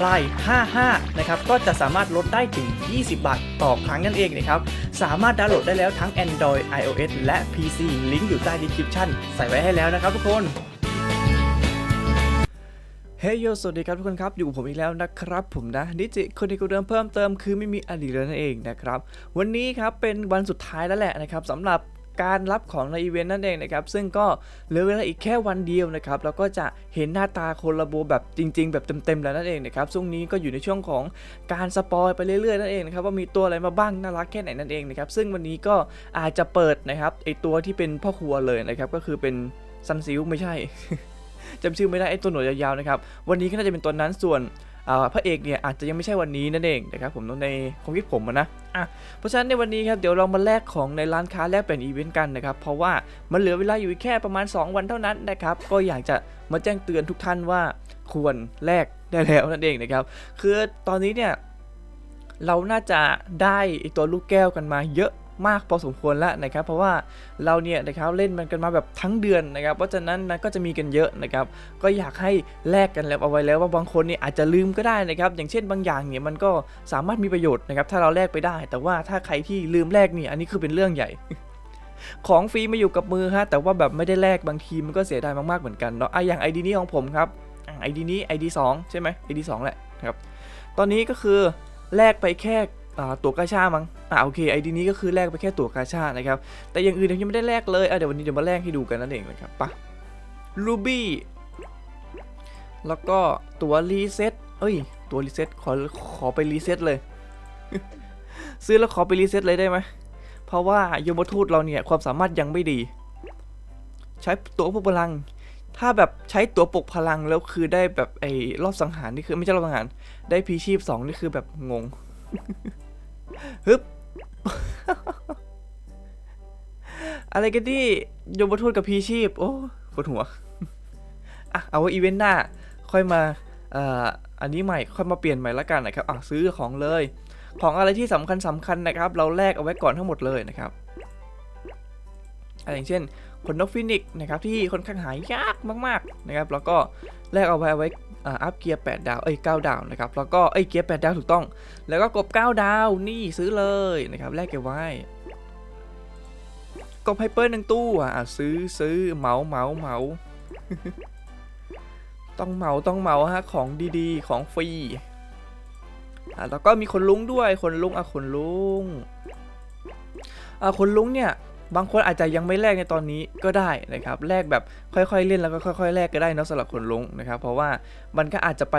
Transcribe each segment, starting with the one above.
ปลาย55 นะครับ ก็จะสามารถลดได้ถึง 20 บาทต่อครั้งนั่นเองนะครับ สามารถดาวน์โหลดได้แล้วทั้ง Android iOS และ PC ลิงก์อยู่ใต้ description ใส่ไว้ให้แล้วนะครับทุกคนเฮ้ยโยสวัสดีครับทุกคนครับอยู่กับผมอีกแล้วนะครับผมนะนิจิคนที่กูเดิมเพิ่มเติมคือไม่มีอดีตแล้วนั่นเองนะครับ วันนี้ครับเป็นวันสุดท้ายแล้วแหละนะครับสำหรับ การรับของในอีเวนต์นั่นเองนะครับซึ่งก็เหลือเวลาอีกแค่วันเดียวนะครับแล้วก็จะเห็นหน้าตาโคลาโบแบบจริง ๆ แบบเต็มๆแล้วนั่นเองนะครับช่วงนี้ก็อยู่ในช่วงของการสปอยไปเรื่อยๆนั่นเองนะครับว่ามีตัวอะไรมาบ้างน่ารักแค่ไหนนั่นเองนะครับซึ่งวันนี้ก็อาจจะเปิดนะครับไอตัวที่เป็นพ่อครัวเลยนะครับก็คือเป็นซันซิลไม่ใช่จำชื่อไม่ได้ไอตัวหนวดยาวๆนะครับวันนี้ก็น่าจะเป็นตัวนั้นส่วน พระเอกเนี่ยอาจจะยังไม่ใช่วันนี้นั่นเองนะครับผมในความคิดผมนะอะเพราะฉะนั้นในวันนี้ครับเดี๋ยวเรามาแลกของในร้านค้าแลกเป็นอีเวนต์กันนะครับเพราะว่ามันเหลือเวลาอยู่แค่ประมาณ 2 วันเท่านั้นนะครับก็อยากจะมาแจ้งเตือนทุกท่านว่าควรแลกได้แล้วนั่นเองนะครับคือตอนนี้เนี่ยเราน่าจะได้ตัวลูกแก้วกันมาเยอะ มากพอสมควรแล้วนะครับ เพราะว่าเราเนี่ยนะครับเล่นมันกันมาแบบทั้งเดือนนะครับ เพราะฉะนั้นนะก็จะมีกันเยอะนะครับ ก็อยากให้แลกกันแล้วเอาไว้แล้วว่าบางคนเนี่ยอาจจะลืมก็ได้นะครับ อย่างเช่นบางอย่างเนี่ยมันก็สามารถมีประโยชน์นะครับ ถ้าเราแลกไปได้ แต่ว่าถ้าใครที่ลืมแลกเนี่ยอันนี้คือเป็นเรื่องใหญ่ของฟรีมาอยู่กับมือฮะแต่ว่าแบบไม่ได้แลกบางทีมันก็เสียดายมากๆเหมือนกันเนาะอะอย่าง ID นี้ของผมครับไอดีนี้ ID 2ใช่ไหม ID 2แหละครับ ตอนนี้ก็คือแลกไปแค่ ตั๋วกาชามั้งอ่าโอเคไอดีนี้ก็คือแลกไปแค่ตั๋วกาชานะครับ แต่อย่างอื่นยังไม่ได้แลกเลยเดี๋ยววันนี้เดี๋ยวมาแลกให้ดูกันนั่นเองนะครับปะรูบี้แล้วก็ตัวรีเซ็ตเอ้ย ตัวรีเซ็ตขอขอไปรีเซ็ตเลย ซื้อแล้วขอไปรีเซ็ตเลยได้ไหมเพราะว่ายมทูตเราเนี่ยความสามารถยังไม่ดี ใช้ตัวปลุกพลัง ถ้าแบบใช้ตัวปกพลังแล้วคือได้แบบไอ้รอบสังหารนี่คือไม่ใช่รอบสังหาร ได้พีชีพสองนี่คือแบบงง ฮึบอะไรกันที่ยมทูตกับพีชีพ โอ้ปวดหัวอะเอาไว้อีเวนต์หน้า ค่อยมาอ่ออันนี้ใหม่ค่อยมาเปลี่ยนใหม่ละกันนะครับอะซื้อของเลย ของอะไรที่สำคัญสำคัญนะครับ เราแลกเอาไว้ก่อนทั้งหมดเลยนะครับอะไรอย่างเช่น ขนนกฟินิกซ์นะครับที่ค่อนข้างหายยากมากๆนะครับแล้วก็แลกเอาไว้เอาไว้อัพเกียร์8ดาวเอ้ย9ดาวนะครับแล้วก็เอ้ยเกียร์8ดาวถูกต้อง แล้วก็กบ 9 ดาวนี่ซื้อเลยนะครับแลกเก็บไว้กบไฮเปอร์หนึ่งตู้อะอะซื้อซื้อเหมาเหมาเหมาต้องเหมาต้องเหมาฮะของดีๆ ของฟรีอะแล้วก็มีคนลุงด้วยคนลุงอะคนลุงอะคนลุงเนี่ย บางคนอาจจะยังไม่แลกในตอนนี้ก็ได้นะครับแลกแบบค่อยๆเล่นแล้วก็ค่อย ๆแลกก็ได้นะสำหรับคนลุงนะครับ เพราะว่ามันก็อาจจะไป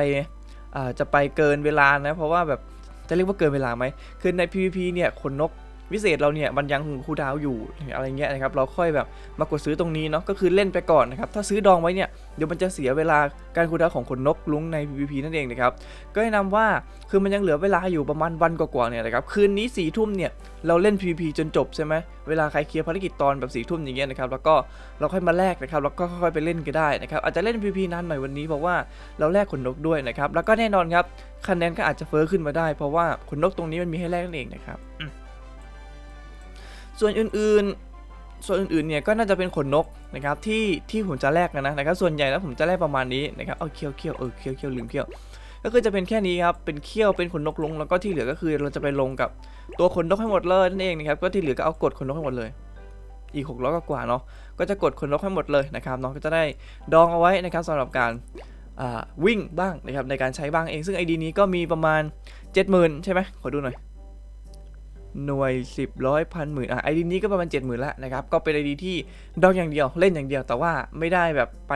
อาจะไปเกินเวลานะเพราะว่าแบบจะเรียกว่าเกินเวลาไหมคือใน PVP เนี่ยขนนก วิเศษเราเนี่ยมันยังคูดาวอยู่อะไรเงี้ยนะครับเราค่อยแบบมากดซื้อตรงนี้เนาะก็คือเล่นไปก่อนนะครับถ้าซื้อดองไว้เนี่ยเดี๋ยวมันจะเสียเวลาการคูดาวของขนนกลุงใน PVP นั่นเองนะครับก็แนะนำว่าคือมันยังเหลือเวลาอยู่ประมาณวันกว่าๆเนี่ยนะครับคืนนี้สี่ทุ่มเนี่ยเราเล่น PVP จนจบใช่ไหมเวลาใครเคลียร์ภารกิจตอนแบบสี่ทุ่มอย่างเงี้ยนะครับแล้วก็เราค่อยมาแลกนะครับแล้วก็ค่อยๆไปเล่นก็ได้นะครับอาจจะเล่น PVP นานหน่อยวันนี้เพราะว่าเราแลกขนนกด้วยนะครับแล้วก็แน่นอนครับคะแนนก็อาจจะเฟ้อขึ้นมาได้ เพราะว่าขนนกตรงนี้มันมีให้แลกนั่นเองนะครับ ส่วนอื่นๆ ส่วนอื่นๆ เนี่ยก็น่าจะเป็นขนนกนะครับที่ที่ผมจะแลกนะนะครับ ส่วนใหญ่แล้วผมจะแลกประมาณนี้นะครับ เอาเคี้ยวเคี้ยวเออเคี้ยวเคี้ยวลืมเคี้ยว ก็คือจะเป็นแค่นี้ครับ เป็นเขี้ยว เป็นขนนกลง แล้วก็ที่เหลือก็คือเราจะไปลงกับตัวขนนกให้หมดเลยนั่นเองนะครับ ก็ที่เหลือก็เอากดขนนกให้หมดเลย อีก600กว่าเนาะ ก็จะกดขนนกให้หมดเลยนะครับน้องก็จะได้ดองเอาไว้นะครับสำหรับการวิ่งบ้างนะครับในการใช้บ้างเอง ซึ่ง ID นี้ก็มีประมาณ 70,000 ใช่ไหมขอดูหน่อย หน่วย 10ร้อยพันหมื่นอะไอดีนี้ก็ประมาณ70,000แล้วนะครับก็เป็นไอดีที่ดองอย่างเดียวเล่นอย่างเดียว แต่ว่าไม่ได้แบบไป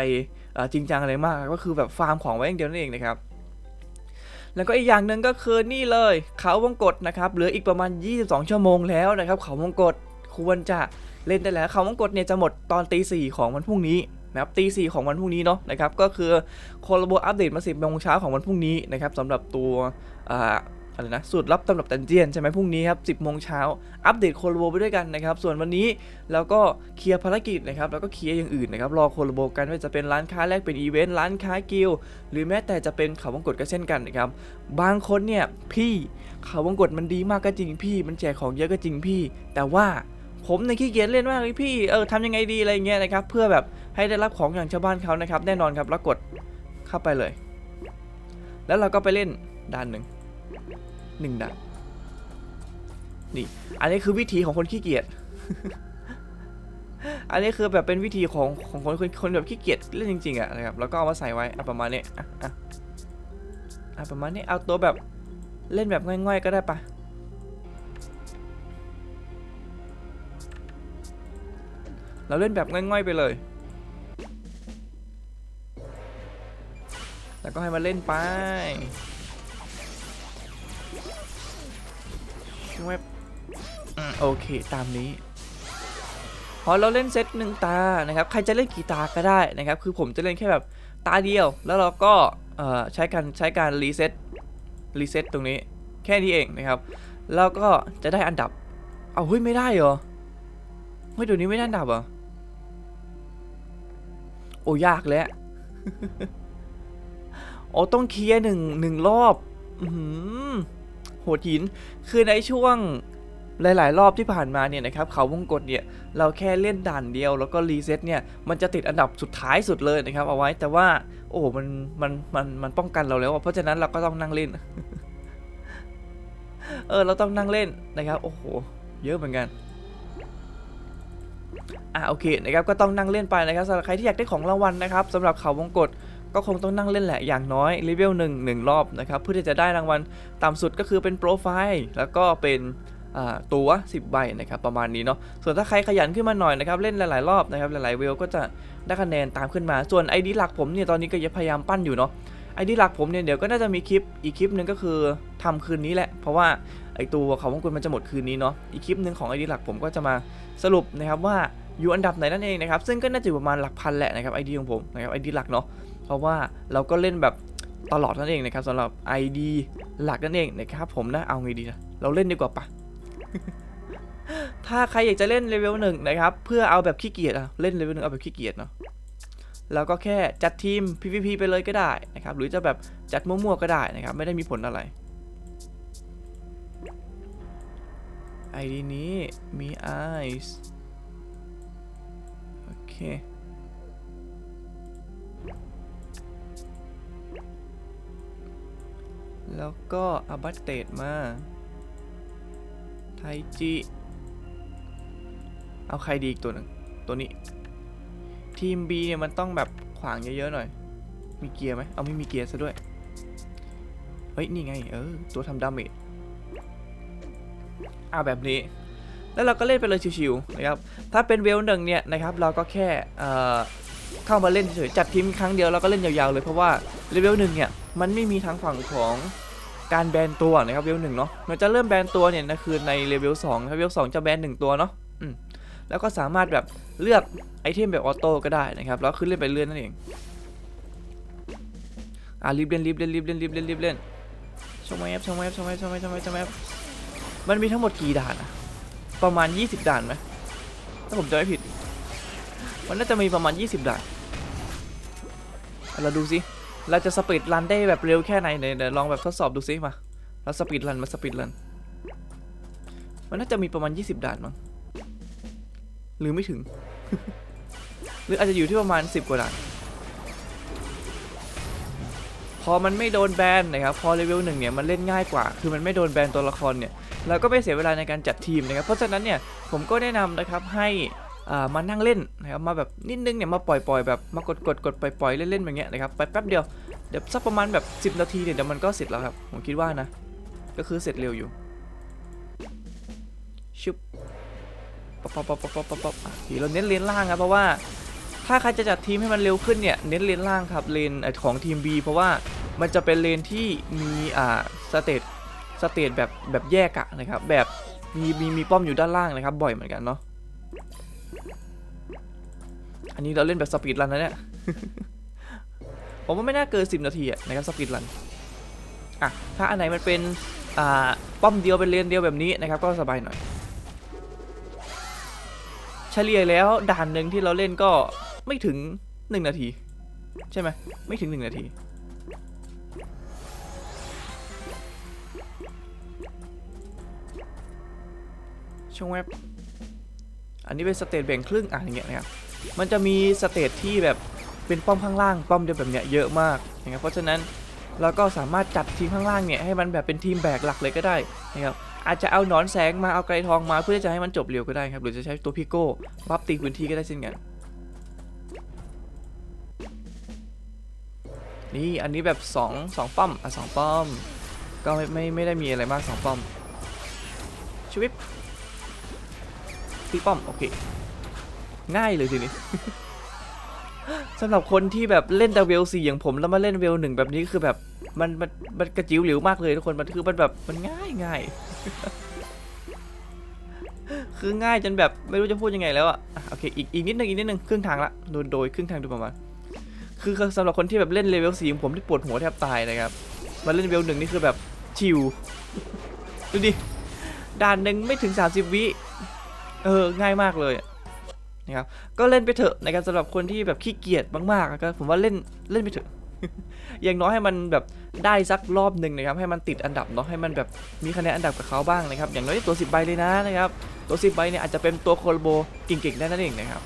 จริงจังอะไรมาก ก็คือแบบฟาร์มของไว้อย่างเดียวนั่นเองนะครับแล้วก็อีกอย่างหนึ่งก็คือนี่เลยเขาวงกฏนะครับเหลืออีกประมาณ 22 ชั่วโมงแล้วนะครับเขาวงกฏควรจะเล่นได้แล้วเขาวงกฏเนี่ยจะหมดตอนตีสี่ของวันพรุ่งนี้นะครับตีสี่ของวันพรุ่งนี้เนาะนะครับก็คือโคลาโบอัปเดตมา10โมงเช้าของวันพรุ่งนี้นะครับสำหรับตัว อะไรนะสูตรลับตำรับดันเจียนใช่ไหมพรุ่งนี้ครับ 10โมงเช้าอัปเดตโคโลโบไปด้วยกันนะครับ ส่วนวันนี้เราก็เคลียร์ภารกิจนะครับแล้วก็เคลียร์อย่างอื่นนะครับรอโคโลโบกันว่าจะเป็นร้านค้าแลกเป็นอีเวนต์ร้านค้ากิลหรือแม้แต่จะเป็นเขาวงกตก็เช่นกันนะครับบางคนเนี่ยพี่เขาวงกตมันดีมากก็จริงพี่ มันแจกของเยอะก็จริงพี่ แต่ว่าผมในขี้เกียจเล่นมากเลยพี่เออทำยังไงดีอะไรเงี้ยนะครับเพื่อแบบให้ได้รับของอย่างชาวบ้านเขานะครับแน่นอนครับแล้วกดเข้าไปเลย แล้วเราก็ไปเล่นด่านหนึ่ง หนึ่งด่านนี่ อันนี้คือวิธีของคนขี้เกียจ อันนี้คือแบบเป็นวิธีของของคนคนคนแบบขี้เกียจเล่นจริงๆอะนะครับ แล้วก็เอามาใส่ไว้อะประมาณนี้อะอะอะประมาณนี้เอาตัวแบบเล่นแบบง่อยๆก็ได้ปะเราเล่นแบบง่อยๆไปเลย แล้วก็ให้มันเล่นไป โอเคตามนี้พอเราเล่นเซตหนึ่งตานะครับใครจะเล่นกี่ตาก็ได้นะครับ คือผมจะเล่นแค่แบบตาเดียว แล้วเราก็ใช้การใช้การรีเซ็ตรีเซ็ตตรงนี้แค่นี้เองนะครับแล้วก็จะได้อันดับ เอาเฮ้ยไม่ได้เหรอเฮ้ยเดี๋ยวนี้ไม่ได้อันดับเหรอโอ้ยากแล้วโอ้ต้องเคลียร์หนึ่งหนึ่งรอบอโหดหิน คือในช่วง หลาย ๆ รอบที่ผ่านมาเนี่ยนะครับเขาวงกตเนี่ยเราแค่เล่นด่านเดียวแล้วก็รีเซ็ตเนี่ยมันจะติดอันดับสุดท้ายสุดเลยนะครับเอาไว้แต่ว่าโอ้มันมันมันมันป้องกันเราแล้วเพราะฉะนั้นเราก็ต้องนั่งเล่น เออเราต้องนั่งเล่นนะครับโอ้โหเยอะเหมือนกันอะโอเคนะครับก็ต้องนั่งเล่นไปนะครับสำหรับใครที่อยากได้ของรางวัลนะครับสำหรับเขาวงกตก็คงต้องนั่งเล่นแหละอย่างน้อยเลเวล1 1รอบนะครับเพื่อที่จะได้รางวัลต่ำสุดก็คือเป็นโปรไฟล์แล้วก็เป็น ตัว 10 ใบนะครับประมาณนี้เนาะส่วนถ้าใครขยันขึ้นมาหน่อยนะครับเล่นหลาย ๆ รอบนะครับหลาย ๆ เวลก็จะได้คะแนนตามขึ้นมาส่วน ID หลักผมเนี่ยตอนนี้ก็ยังพยายามปั้นอยู่เนาะ ID หลักผมเนี่ยเดี๋ยวก็น่าจะมีคลิปอีกคลิปหนึ่งก็คือทำคืนนี้แหละ เพราะว่าไอตัวเขาวงกลมันจะหมดคืนนี้เนาะอีกคลิปหนึ่งของ ID หลักผมก็จะมาสรุปนะครับว่าอยู่อันดับไหนนั่นเองนะครับซึ่งก็น่าจะประมาณหลักพันแหละนะครับ ID ของผมนะครับ ID หลักเนาะเพราะว่าเราก็เล่นแบบตลอดนั่นเองนะครับสำหรับ ID หลักนั่นเองนะครับผมนะเอาไงดีนะเราเล่นดีกว่าปะ ถ้าใครอยากจะเล่นเลเวลหนึ่งนะครับ เพื่อเอาแบบขี้เกียจอะเล่นเลเวลหนึ่งเอาแบบขี้เกียจเนาะเราก็แค่จัดทีม PVP ไปเลยก็ได้นะครับ หรือจะแบบจัดมั่วๆก็ได้นะครับ ไม่ได้มีผลอะไร ID นี้มี eyes โอเค แล้วก็อาบัตเตดมา ไทจิ เอาใครดีอีกตัวหนึ่งตัวนี้ ทีม B เนี่ยมันต้องแบบขวางเยอะๆหน่อย มีเกียร์ไหมเอาไม่มีเกียร์ซะด้วย เฮ้ย นี่ไง เออ ตัวทำดาเมจอ่าแบบนี้ แล้วเราก็เล่นไปเลยชิวๆนะครับ ถ้าเป็นเวลหนึ่งเนี่ยนะครับ เราก็แค่เอ่อเข้ามาเล่นเฉยๆจัดทีมครั้งเดียวเราก็เล่นยาวๆเลยเพราะว่าเลเวลหนึ่งเนี่ยมันไม่มีทางฝั่งของ การแบนตัวนะครับเลเวลหนึ่งเนาะมันจะเริ่มแบนตัวเนี่ยนะคือในเลเวลสองนะครับเลเวลสองจะแบนหนึ่งตัวเนาะแล้วก็สามารถแบบเลือกไอเทมแบบออโต้ก็ได้นะครับแล้วขึ้นเล่นไปเรื่อยนั่นเองอะรีบเล่นรีบเล่นรีบเล่นรีบเล่นรีบเล่นชมแอปชมแอปชมแอปชมแอปชมแอปชมแอปมันมีทั้งหมดกี่ด่านอะประมาณ 20 ด่านไหมถ้าผมจำไม่ผิด มันน่าจะมีประมาณ 20 ด่านเราดูสิ เราจะสปีดรันได้แบบเร็วแค่ไหนเดี๋ยวเดี๋ยวลองแบบทดสอบดูสิมาเราสปีดรันมาสปีดรัน มันน่าจะมีประมาณ 20 ด่านมั้งหรือไม่ถึง หรืออาจจะอยู่ที่ประมาณ 10 กว่าด่าน พอมันไม่โดนแบนนะครับ พอเลเวลหนึ่งเนี่ยมันเล่นง่ายกว่า คือมันไม่โดนแบนตัวละครเนี่ย เราก็ไม่เสียเวลาในการจัดทีมนะครับ เพราะฉะนั้นเนี่ยผมก็แนะนำนะครับให้ มานั่งเล่นนะครับมาแบบนิดนึงเนี่ยมาปล่อยปล่อยแบบมากดกดกดปล่อยปล่อยๆเล่นๆแบบเนี้ยนะครับไปแป๊บเดียวเดี๋ยวสักประมาณแบบ 10 นาทีเนี่ยเดี๋ยวมันก็เสร็จแล้วครับผมคิดว่านะก็คือเสร็จเร็วอยู่ชุบป๊อปป๊อปป๊อปป๊อปป๊อปเราเน้นเลนล่างครับเพราะว่าถ้าใครจะจัดทีมให้มันเร็วขึ้นเนี่ยเน้นเลนล่างครับเลนของทีม B เพราะว่ามันจะเป็นเลนที่มีอ่าสเตตสเตตแบบแบบแยกอะนะครับแบบมีมีมีป้อมอยู่ด้านล่างนะครับบ่อยเหมือนกันเนาะ อันนี้เราเล่นแบบสปีดรันนะเนี่ย ผมว่าไม่น่าเกิน 10 นาทีอะนะครับสปีดรัน อะ ถ้าอันไหนมันเป็น อ่า ป้อมเดียวเป็นเลนเดียวแบบนี้นะครับ ก็สบายหน่อย เฉลี่ยแล้วด่านหนึ่งที่เราเล่นก็ไม่ถึง 1 นาที ใช่ไหม ไม่ถึง 1 นาทีช่วงแวบอันนี้เป็นสเตจแบ่งครึ่งอะอย่างเงี้ยนะครับ มันจะมีสเตจที่แบบเป็นป้อมข้างล่างป้อมเดียวแบบเนี้ยเยอะมากนะครับเพราะฉะนั้นเราก็สามารถจัดทีมข้างล่างเนี่ยให้มันแบบเป็นทีมแบกหลักเลยก็ได้นะครับอาจจะเอาหนอนแสงมาเอาไกรทองมาเพื่อจะให้มันจบเร็วก็ได้ครับหรือจะใช้ตัวพิโก้บัฟตีพื้นที่ก็ได้เช่นกันนี่อันนี้แบบ2 2ป้อมอะสองป้อม ก็ไม่ไม่ไม่ได้มีอะไรมากสองป้อมชวิปตีป้อม โอเค ง่ายเลยทีนี้สำหรับคนที่แบบเล่นแต่เวลสี่อย่างผมแล้วมาเล่นเวลหนึ่งแบบนี้คือแบบมันมันมันกระจิ๋วหลิวมากเลยทุกคนมันคือมันแบบมันง่ายง่ายคือง่ายจนแบบไม่รู้จะพูดยังไงแล้วอะโอเคอีกอีกนิดนึงอีกนิดนึงครึ่งทางละโดยโดยครึ่งทางโดยประมาณคือสำหรับคนที่แบบเล่นเลเวลสี่อย่างผมที่ปวดหัวแทบตายนะครับมาเล่นเวลหนึ่งนี่คือแบบชิวดูดิด่านหนึ่งไม่ถึง 30 วิเออง่ายมากเลย นะครับก็เล่นไปเถอะนะครับสำหรับคนที่แบบขี้เกียจมากๆก็ผมว่าเล่นเล่นไปเถอะ อย่างน้อยให้มันแบบได้สักรอบหนึ่งนะครับให้มันติดอันดับเนาะให้มันแบบมีคะแนนอันดับกับเขาบ้างนะครับอย่างน้อยตัว 10ใบเลยนะนะครับตัว 10ใบเนี่ยอาจจะเป็นตัวโคลโบเก่งๆได้นั่นเองนะครับ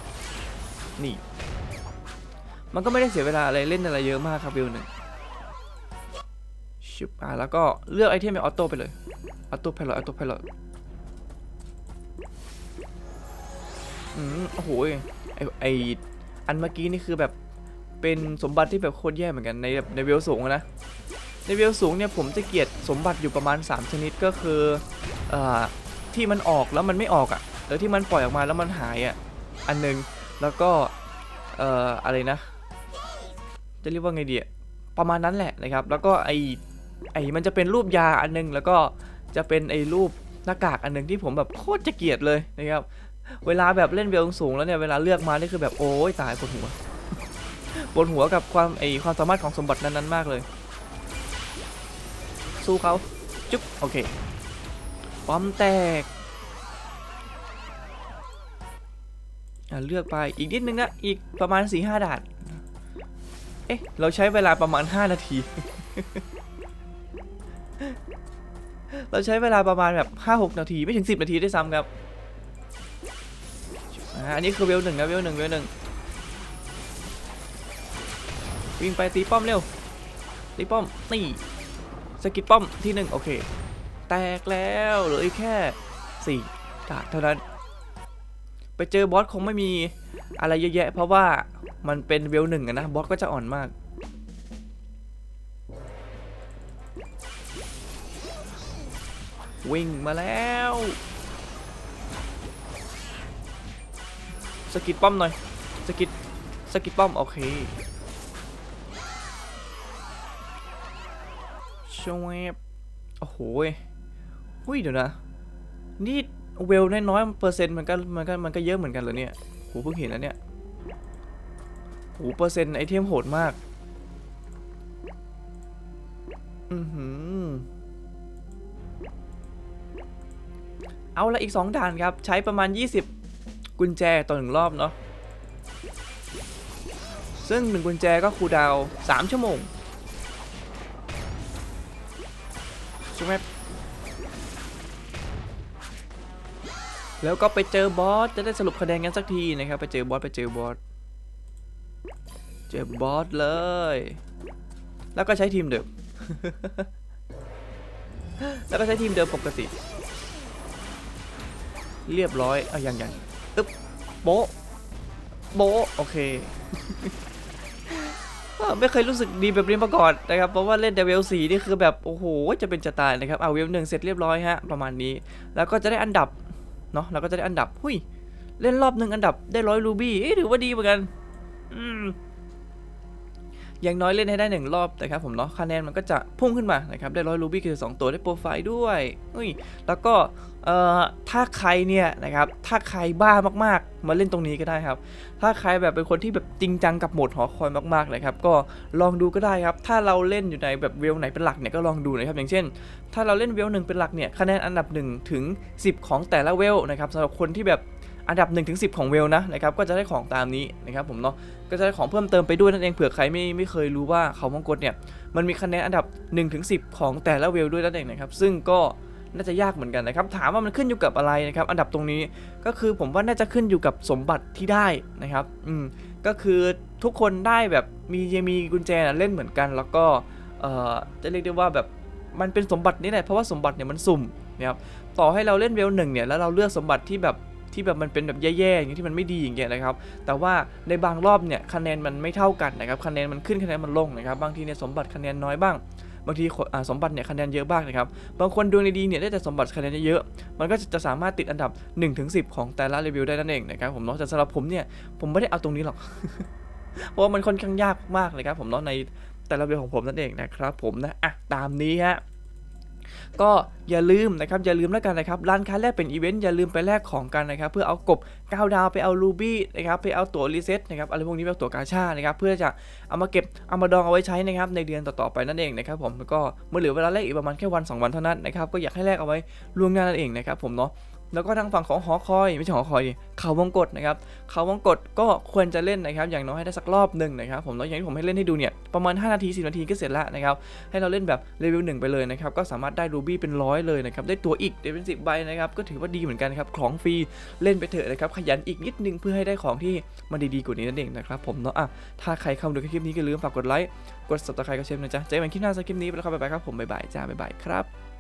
นี่ มันก็ไม่ได้เสียเวลาอะไรเล่นอะไรเยอะมากครับวิวหนึ่งชุบอ่าแล้วก็เลือกไอเทมเป็นออโต้ไปเลยออโต้พายโลออโต้พายโล อืมโอ้โหไอไออันเมื่อกี้นี่คือแบบเป็นสมบัติที่แบบโคตรแย่เหมือนกันในแบบในเวลสูงนะในเวลสูงเนี่ยผมจะเกลียดสมบัติอยู่ประมาณ 3 ชนิดก็คือเอ่อที่มันออกแล้วมันไม่ออกอะ่ะแล้วที่มันปล่อยออกมาแล้วมันหายอะ่ะอันหนึงแล้วก็เอ่ออะไรนะ จะเรียกว่าไงดีประมาณนั้นแหละนะครับ แล้วก็ไอไอมันจะเป็นรูปยาอันหนึงแล้วก็จะเป็นไอรูปหน้ากากอันหนึงที่ผมแบบโคตรจะเกลียดเลยนะครับ เวลาแบบเล่นเวลสูงแล้วเนี่ยเวลาเลือกมานี่คือแบบโอ้ยตายปวดหัวปวดหัวกับความไอความสามารถของสมบัตินั้นๆมากเลย สู้เขาจุ๊บโอเคป้อมแตกอะเลือกไปอีกนิดนึงนะอีกประมาณ4-5ด่านเอ๊ะเราใช้เวลาประมาณ 5 นาที เราใช้เวลาประมาณแบบ5-6นาทีไม่ถึง 10 นาทีได้วยซ้ำครับ อันนี้คือเวลหนึ่งนะเวลหนึ่งเวลหนึ่งวิ่งไปตีป้อมเร็วตีป้อมนี่สกิปป้อมที่หนึ่งโอเค แตกแล้วเหลืออีกแค่สี่ดาบเท่านั้น ไปเจอบอสคงไม่มีอะไรเยอะแยะ เพราะว่ามันเป็นเวลหนึ่งนะบอสก็จะอ่อนมากวิ่งมาแล้ว สกิดป้อมหน่อยสกิดสกิดป้อมโอเคชวบโอ้โหหุ้ยเดี๋ยวนะ นี่เวลน้อยเปอร์เซ็นต์มันก็มันก็มันก็เยอะเหมือนกันเหรอเนี่ยโหเพิ่งเห็นแล้วเนี่ยโหเปอร์เซ็นต์ไอเทมโหดมาก อือหือ เอาละอีก 2 ด่านครับ ใช้ประมาณ 20 กุญแจต่อหนึ่งรอบเนาะซึ่ง1กุญแจก็คูดาวน์3ชั่วโมงใช่ไหมแล้วก็ไปเจอบอสจะได้สรุปคะแนนกันสักทีนะครับ ไปเจอบอสไปเจอบอสเจอบอสเลย แล้วก็ใช้ทีมเดิม แล้วก็ใช้ทีมเดิมปกติ เรียบร้อยเอาอย่างอย่าง โบะโบะโอเค ไม่เคยรู้สึกดีแบบนี้มาก่อนนะครับ เพราะว่าเล่นเดวิลสีนี่คือแบบโอ้โหจะเป็นจะตายนะครับ เอาเวลหนึ่งเสร็จเรียบร้อยฮะประมาณนี้ แล้วก็จะได้อันดับเนาะเราก็จะได้อันดับ หุยเล่นรอบหนึ่งอันดับได้ร้อยรูบี้เอ๊ะถือว่าดีเหมือนกัน อืม อย่างน้อยเล่นให้ได้หนึ่งรอบนะครับผมเนาะคะแนนมันก็จะพุ่งขึ้นมานะครับได้ร้อยรูบี้คือสองตัวได้โปรไฟล์ด้วยอุ้ยแล้วก็เอ่อถ้าใครเนี่ยนะครับถ้าใครบ้ามากๆ มาเล่นตรงนี้ก็ได้ครับ ถ้าใครแบบเป็นคนที่แบบจริงจังกับโหมดหอคอยมากๆเลยครับก็ลองดูก็ได้ครับ ถ้าเราเล่นอยู่ในแบบเวลไหนเป็นหลักเนี่ยก็ลองดูนะครับอย่างเช่น ถ้าเราเล่นเวลหนึ่งเป็นหลักเนี่ยคะแนนอันดับ 1 ถึง 10 ของแต่ละเวลนะครับสำหรับคนที่แบบ อันดับ1ถึง10 ของเวลนะนะครับก็จะได้ของตามนี้นะครับผมเนาะก็จะได้ของเพิ่มเติมไปด้วยนั่นเองเผื่อใครไม่ไม่เคยรู้ว่าเขาวงกตเนี่ยมันมีคะแนนอันดับ1ถึง10 ของแต่ละเวลด้วยนั่นเองนะครับซึ่งก็น่าจะยากเหมือนกันนะครับ ถามว่ามันขึ้นอยู่กับอะไรนะครับ อันดับตรงนี้ก็คือผมว่าน่าจะขึ้นอยู่กับสมบัติที่ได้นะครับ อืม ก็คือทุกคนได้แบบมีมีกุญแจนะเล่นเหมือนกัน แล้วก็ เอ่อ จะเรียกได้ว่าแบบมันเป็นสมบัตินี่แหละ เพราะว่าสมบัติเนี่ยมันสุ่มนะครับ ต่อให้เราเล่นเวลหนึ่งเนี่ย แล้วเราเลือกสมบัติที่แบบ ที่แบบมันเป็นแบบแย่ๆอย่างเงี้ยที่มันไม่ดีอย่างเงี้ยนะครับ แต่ว่าในบางรอบเนี่ยคะแนนมันไม่เท่ากันนะครับคะแนนมันขึ้นคะแนนมันลงนะครับ บางทีเนี่ยสมบัติคะแนนน้อยบ้างบางทีสมบัติเนี่ยคะแนนเยอะบ้างนะครับ บางคนดวงดีๆเนี่ยได้แต่สมบัติคะแนนเยอะ มันก็จะสามารถติดอันดับ 1-10ถึง10ของแต่ละรีวิวได้นั่นเองนะครับผมเนาะแต่สำหรับผมเนี่ยผมไม่ได้เอาตรงนี้หรอก เพราะว่ามันค่อนข้างยากมากเลยครับผมเนาะในแต่ละเวลของผมนั่นเองนะครับผมนะอะตามนี้ฮะ ก็อย่าลืมนะครับอย่าลืมแล้วกันนะครับร้านค้าแลกเป็นอีเวนต์อย่าลืมไปแลกของกันนะครับเพื่อเอากบ9ดาวไปเอารูบี้นะครับไปเอาตั๋วรีเซ็ตนะครับอะไรพวกนี้ไปเอาตั๋วกาชานะครับเพื่อจะเอามาเก็บเอามาดองเอาไว้ใช้นะครับในเดือนต่อๆไปนั่นเองนะครับผมแล้วก็เมื่อเหลือเวลาแลกอีกประมาณแค่วันสองวันเท่านั้นนะครับก็อยากให้แลกเอาไว้ล่วงหน้านั่นเองนะครับผมเนาะ แล้วก็ทางฝั่งของหอคอยไม่ใช่หอคอยเขาวงกตนะครับเขาวงกตก็ควรจะเล่นนะครับ อย่างน้อยให้ได้สักรอบหนึ่งนะครับผมแล้วอย่างที่ผมให้เล่นให้ดูเนี่ยประมาณ 5 นาที 10 นาทีก็เสร็จแล้วนะครับให้เราเล่นแบบเลเวลหนึ่งไปเลยนะครับก็สามารถได้รูบี้เป็นร้อยเลยนะครับได้ตัวอีกเป็นสิบใบนะครับก็ถือว่าดีเหมือนกันครับของฟรีเล่นไปเถอะนะครับขยันอีกนิดนึงเพื่อให้ได้ของที่มันดีๆกว่านี้นั่นเองนะครับผมเนาะอะถ้าใครเข้ามาดูคลิปนี้ก็อย่าลืมฝากกดไลค์กด subscribe ก็เช่นนะจ๊ะเจอกันคลิปหน้าสำหรับคลิปนี้ไปแล้วครับบ๊ายบายครับผมบ๊ายบายจ้าบ๊ายบายครับ